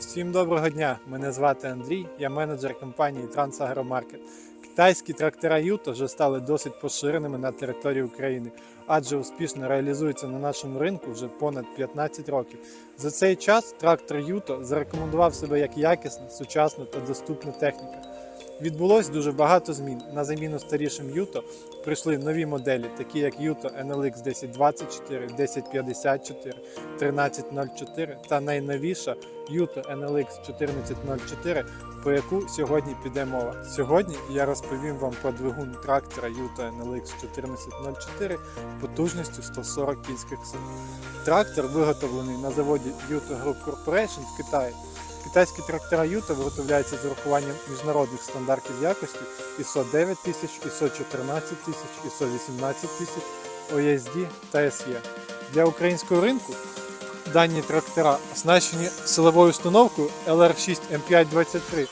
Всім доброго дня! Мене звати Андрій, я менеджер компанії Трансагромаркет. Китайські трактора Юто вже стали досить поширеними на території України, адже успішно реалізуються на нашому ринку вже понад 15 років. За цей час трактор Юто зарекомендував себе як якісна, сучасна та доступна техніка. Відбулось дуже багато змін. На заміну старішим Юто прийшли нові моделі, такі як Юто NLX 1024, 1054, 1304 та найновіша Юто NLX 1404, про яку сьогодні піде мова. Сьогодні я розповім вам про двигун трактора Юто NLX 1404 потужністю 140 кінських сил. Трактор виготовлений на заводі Юто Group Corporation в Китаї. Китайські трактора Юта виготовляються з урахуванням міжнародних стандартів якості ISO 9000, ISO 14000, ISO 18000, OSD та SE. Для українського ринку дані трактора оснащені силовою установкою LR6 M523,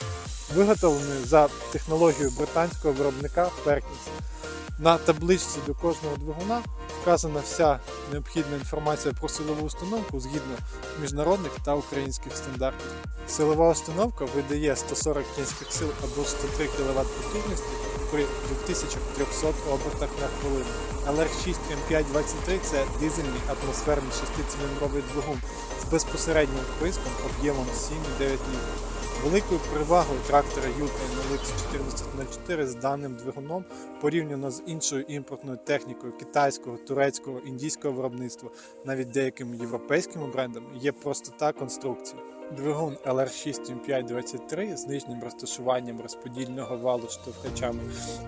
виготовленою за технологією британського виробника Perkins. На табличці до кожного двигуна вказана вся необхідна інформація про силову установку згідно міжнародних та українських стандартів. Силова установка видає 140 кінських сил або 103 кВт потужності при 2300 обертах на хвилину. LR6 M523 це дизельний атмосферний шестициліндровий двигун з безпосереднім вприском об'ємом 7,9 літрів. Великою перевагою трактора NLX 1404 з даним двигуном порівняно з іншою імпортною технікою китайського, турецького, індійського виробництва, навіть деякими європейськими брендами, є простота конструкції. Двигун LR6 M523 з нижнім розташуванням розподільного валу штовхачами.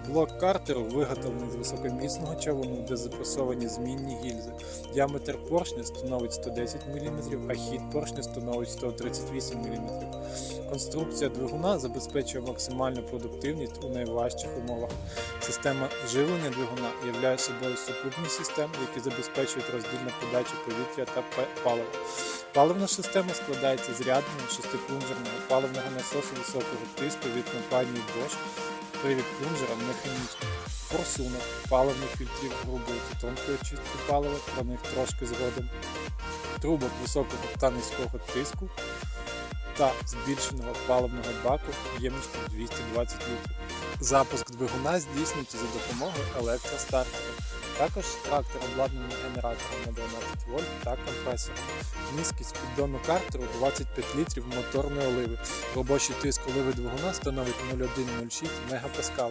Блок картеру виготовлений з високоміцного чавуну, де запресовані змінні гільзи. Діаметр поршня становить 110 мм, а хід поршня становить 138 мм. Конструкція двигуна забезпечує максимальну продуктивність у найважчих умовах. Система живлення двигуна являє собою супутні системи, які забезпечують роздільну подачу повітря та палива. Паливна система складається з рядного шестиплунжерного паливного насосу високого тиску від компанії Bosch, привід плунжера механічний, форсунок, паливних фільтрів грубої та тонкої очистки палива, про них трошки згодом, трубок високого та низького тиску та збільшеного паливного баку ємністю 220 літрів. Запуск двигуна здійснюється за допомогою електростартера. Також трактор обладнаний генератором на 12 вольт та компресором. Міськість піддону картеру 25 літрів моторної оливи. Робочий тиск оливи двигуна становить 0,106 МПа.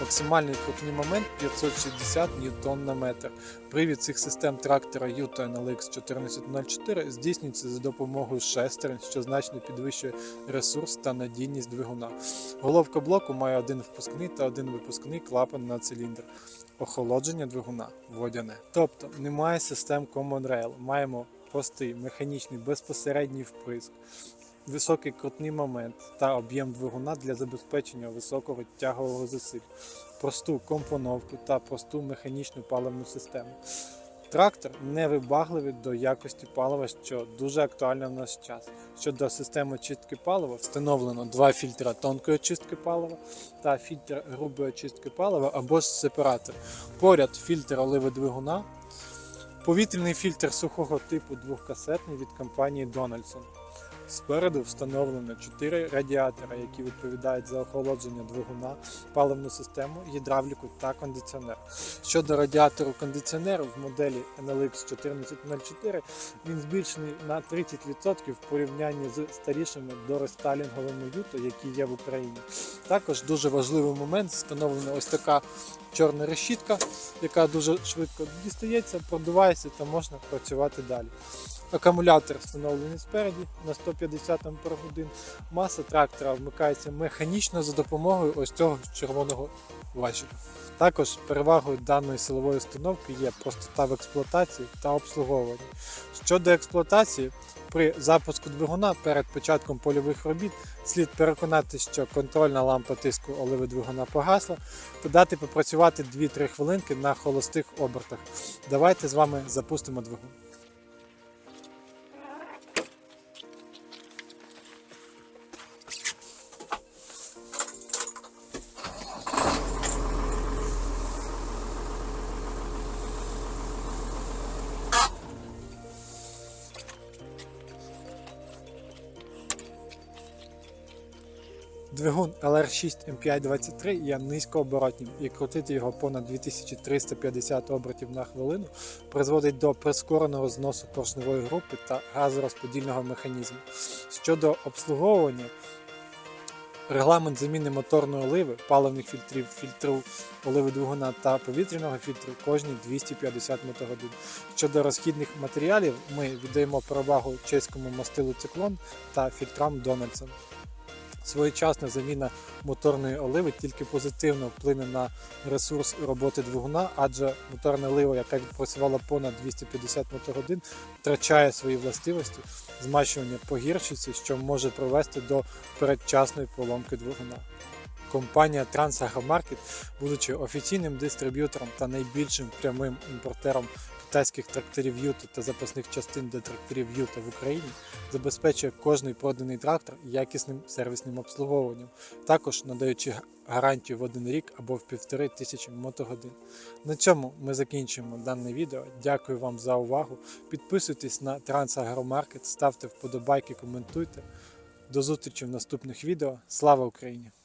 Максимальний крупний момент 560 Нм. Привід цих систем трактора Юто NLX 1404 здійснюється за допомогою шестерень, що значно підвищує ресурс та надійність двигуна. Головка блоку має один впускний та один випускний клапан на циліндр. Охолодження двигуна водяне. Тобто немає систем Common Rail. Маємо простий механічний безпосередній вприск, високий крутний момент та об'єм двигуна для забезпечення високого тягового засилля, просту компоновку та просту механічну паливну систему. Трактор невибагливий до якості палива, що дуже актуально в наш час. Щодо системи очистки палива, встановлено два фільтра тонкої очистки палива та фільтр грубої очистки палива або сепаратор. Поряд фільтр оливи двигуна, повітряний фільтр сухого типу двохкасетний від компанії Donaldson. Спереду встановлено 4 радіатора, які відповідають за охолодження двигуна, паливну систему, гідравліку та кондиціонер. Щодо радіатору кондиціонеру в моделі NLX 1404, він збільшений на 30% в порівнянні з старішими дорестайлінговими юто, які є в Україні. Також дуже важливий момент встановлена ось така чорна решітка, яка дуже швидко дістається, продувається та можна працювати далі. Акумулятор встановлений спереді на 150 Ах. Маса трактора вмикається механічно за допомогою ось цього червоного важеля. Також перевагою даної силової установки є простота в експлуатації та обслуговуванні. Щодо експлуатації, при запуску двигуна перед початком польових робіт слід переконати, що контрольна лампа тиску оливи двигуна погасла, та дати попрацювати 2-3 хвилинки на холостих обертах. Давайте з вами запустимо двигун. Двигун LR6 M523 є низькооборотнім і крутити його понад 2350 обертів на хвилину призводить до прискореного зносу поршневої групи та газорозподільного механізму. Щодо обслуговування, регламент заміни моторної оливи, паливних фільтрів, фільтру оливи двигуна та повітряного фільтру кожні 250 мотогодин. Щодо розхідних матеріалів, ми віддаємо перевагу чеському мастилу циклон та фільтрам Дональдсон. Своєчасна заміна моторної оливи тільки позитивно вплине на ресурс роботи двигуна, адже моторна олива, яка відпрацювала понад 250 мотогодин, втрачає свої властивості, змащування погіршується, що може привести до передчасної поломки двигуна. Компанія Трансагромаркет, будучи офіційним дистриб'ютором та найбільшим прямим імпортером китайських тракторів Юто та запасних частин для тракторів Юто в Україні, забезпечує кожний проданий трактор якісним сервісним обслуговуванням, також надаючи гарантію в один рік або в півтори тисячі мотогодин. На цьому ми закінчуємо дане відео. Дякую вам за увагу. Підписуйтесь на Трансагромаркет, ставте вподобайки, коментуйте. До зустрічі в наступних відео. Слава Україні!